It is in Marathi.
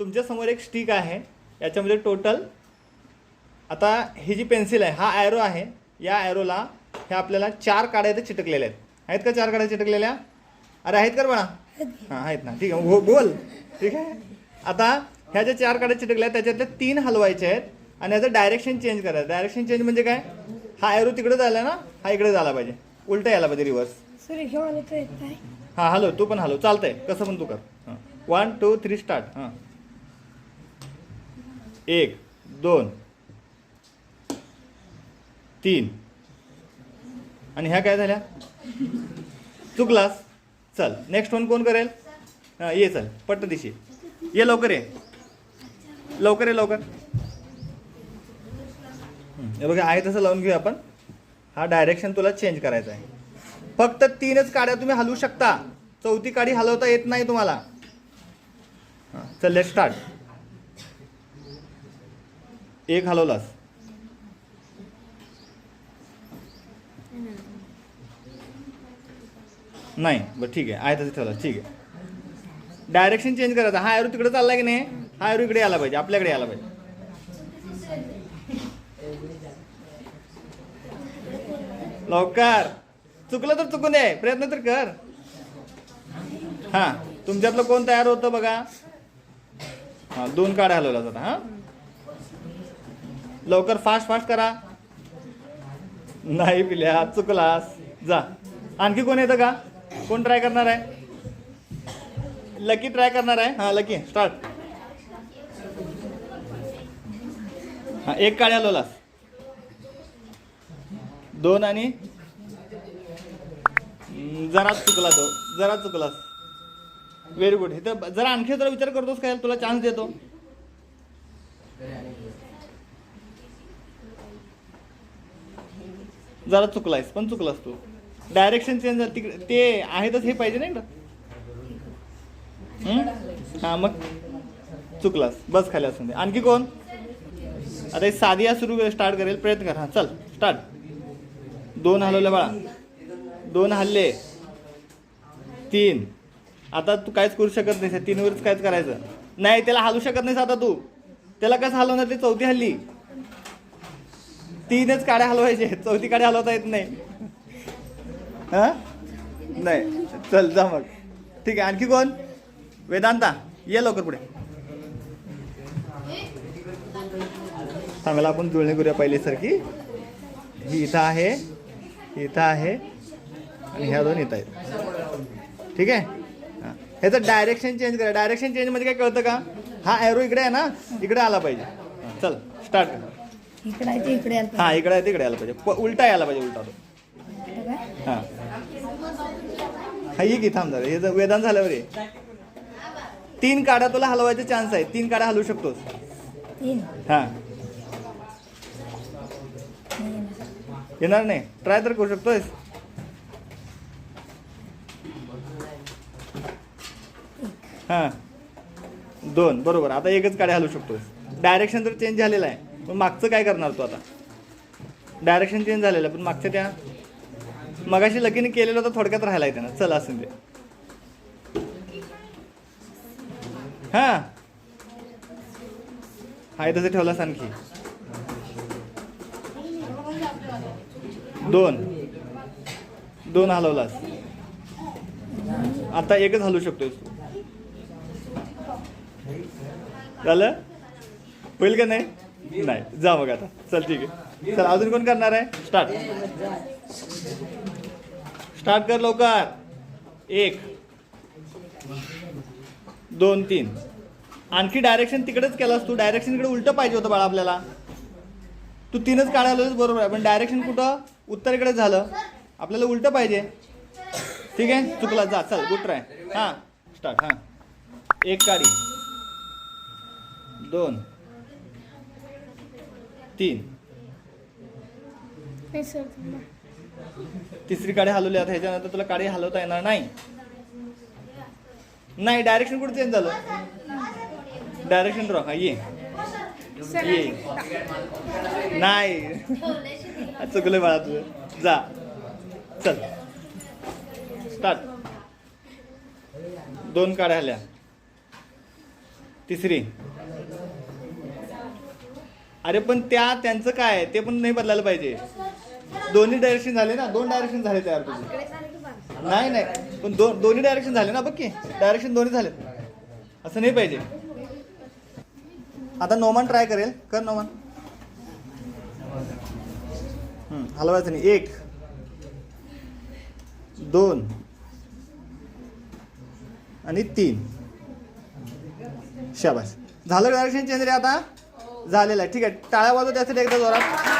तुमच्यासमोर एक स्टिक आहे. याच्यामध्ये टोटल आता ही जी पेन्सिल आहे हा ॲरो आहे. या ॲरोला हे आपल्याला चार काड्या इथे चिटकलेल्या आहेत. आहेत का चार काड्या चिटकलेल्या? अरे आहेत का बाळा? हां आहेत ना. ठीक आहे. बोल ठीक आहे? आता ह्या ज्या चार काड्या चिटकल्या आहेत त्याच्यातल्या तीन हलवायच्या आहेत आणि याचं डायरेक्शन चेंज करायचं. डायरेक्शन चेंज म्हणजे काय? हा ॲरो तिकडे झाला ना हा इकडे झाला पाहिजे. उलटा यायला पाहिजे रिव्हर्स सर हां हॅलो तू पण हॅलो चालतंय. कसं पण तू कर. हां. वन टू थ्री स्टार्ट हां. एक दोन तीन. आणि ह्या काय झाल्या? चुकलास. चल नेक्स्ट वन कोण करेल? हां ये चल पट्ट दिशी. ये लवकर ये. लवकर ये लवकर. हे बघा आहे तसं लावून घेऊया आपण. हा डायरेक्शन तुला चेंज करायचा आहे. फक्त तीनच काड्या तुम्ही हलवू शकता. चौथी काडी हलवता येत नाही तुम्हाला. चल लेट स्टार्ट एक हलवलास. नाही बरं ठीक आहे. आहे तसं ठेवला ठीक आहे. डायरेक्शन चेंज करायचं. हा एरो तिकडे चालला की नाही? हा एरो इकडे यायला पाहिजे. आपल्याकडे यायला पाहिजे. लवकर. चुकलं तर चुकून दे प्रयत्न तर कर. हां तुमच्यातलं कोण तयार होतं बघा. हां दोन काड्या हलवला जातात हां. लवकर फास्ट फास्ट करा. नाही पिल्या चुकलास. जा. आणखी कोण येतं का? कोण ट्राय करणार आहे? लकी ट्राय करणार आहे? हां लकी स्टार्ट हां एक काळ्या हलवलास. दोन आणि जरा चुकला तो जरा चुकलास. व्हेरी गुड हे तर जरा आणखी जरा विचार करतोस काय तुला चान्स देतो. जरा चुकलायस पण चुकलास तू. डायरेक्शन चेंज झालं तिकडे. ते आहेतच हे पाहिजे नाही का? हां हा मग चुकलास. बस खाली असून दे. आणखी कोण? आता हे साधी सुरू स्टार्ट करेल. प्रयत्न कर. हा चल स्टार्ट दोन हलवले बाळा. दोन हल्ले. तीन. आता तू काहीच करू शकत नाही तीनवरच काहीच करायचं. नाही त्याला हलू शकत नाहीस आता तू. त्याला कसं हलवणार ते चौथी हल्ली? तीनच काड्या हलवायचे चौथी काड्या हलवता येत नाही. हा? नाही. चल जा मग. ठीक आहे आणखी कोण? वेदांता ये लवकर पुढे. चांगला आपण जुळणी करूया पहिल्यासारखी. ही इथं आहे इथं आहे आणि ह्या दोन इथं आहेत. ठीक आहे? हां. ह्याचं डायरेक्शन चेंज करा. डायरेक्शन चेंजमध्ये काय कळतं का? हा ॲरो इकडे आहे ना? इकडे आला पाहिजे. चल स्टार्ट कर. इकडे हां इकडे आहे तिकडे यायला पाहिजे. उलटा यायला पाहिजे उलटा. तो? हां. हा ये की थांब हे जर वेदांत झाल्यावर ये तीन काड्या तुला हलवायचे चान्स आहे तीन काड्या हलवू शकतोस. तीन. हां. येणार. नाही. ट्राय तर करू शकतोयस हां. दोन बरोबर. आता एकच गाडी हलवू शकतो डायरेक्शन तर चेंज झालेलं आहे. पण मागचं काय करणार तो आता? डायरेक्शन चेंज झालेलं आहे पण मागच्या त्या मगाशी लकीने केलेलं होतं थोडक्यात राहिला आहे त्यानं चल असं दे हां हाय तसं ठेवलास आणखी. दोन. दोन हलवलास. आता एकच हलवू शकतोस झालं? होईल का नाही? नाही. जा मग आता. चल ठीक आहे. चल अजून कोण करणार आहे? स्टार्ट स्टार्ट कर लवकर. एक दोन तीन. आणखी डायरेक्शन तिकडेच केलास तू. डायरेक्शन इकडे उलटं पाहिजे होतं बाळा आपल्याला. तू तीनच काढायला बरोबर आहे. पण डायरेक्शन कुठं? उत्तरेकडे झालं. आपल्याला उलटं पाहिजे. ठीक आहे? चुकला. जा चल. Good try. हां. स्टार्ट हां. एक काढी. दोन. तीन. तिसरी काडी हलवली आता ह्याच्यानंतर तुला काडी हलवता येणार नाही. नाही डायरेक्शन कुठे चेंज झालं? डायरेक्शन ड्रॉ हा ये. ये. नाही. चुकलं बाळा तुझं. जा. चल. स्टार्ट दोन काड्या आल्या तिसरी. अरे पण त्या त्यांचं काय ते पण नाही बदलायला पाहिजे. दोन्ही डायरेक्शन झाले ना? दोन डायरेक्शन झाले तयार तुझे. नाही नाही. पण दो दोन्ही डायरेक्शन झाले ना? बघ की. डायरेक्शन दोन्ही झाले असं नाही पाहिजे. आता नोमान ट्राय करेल. कर नोमान. हलवायचं नाही. एक. दोन. आणि तीन. शाबास. झालं डायरेक्शन चेंज रे आता? झालेलं आहे. ठीक आहे. टाळ्या वाजव त्यासाठी एकदा जोरात.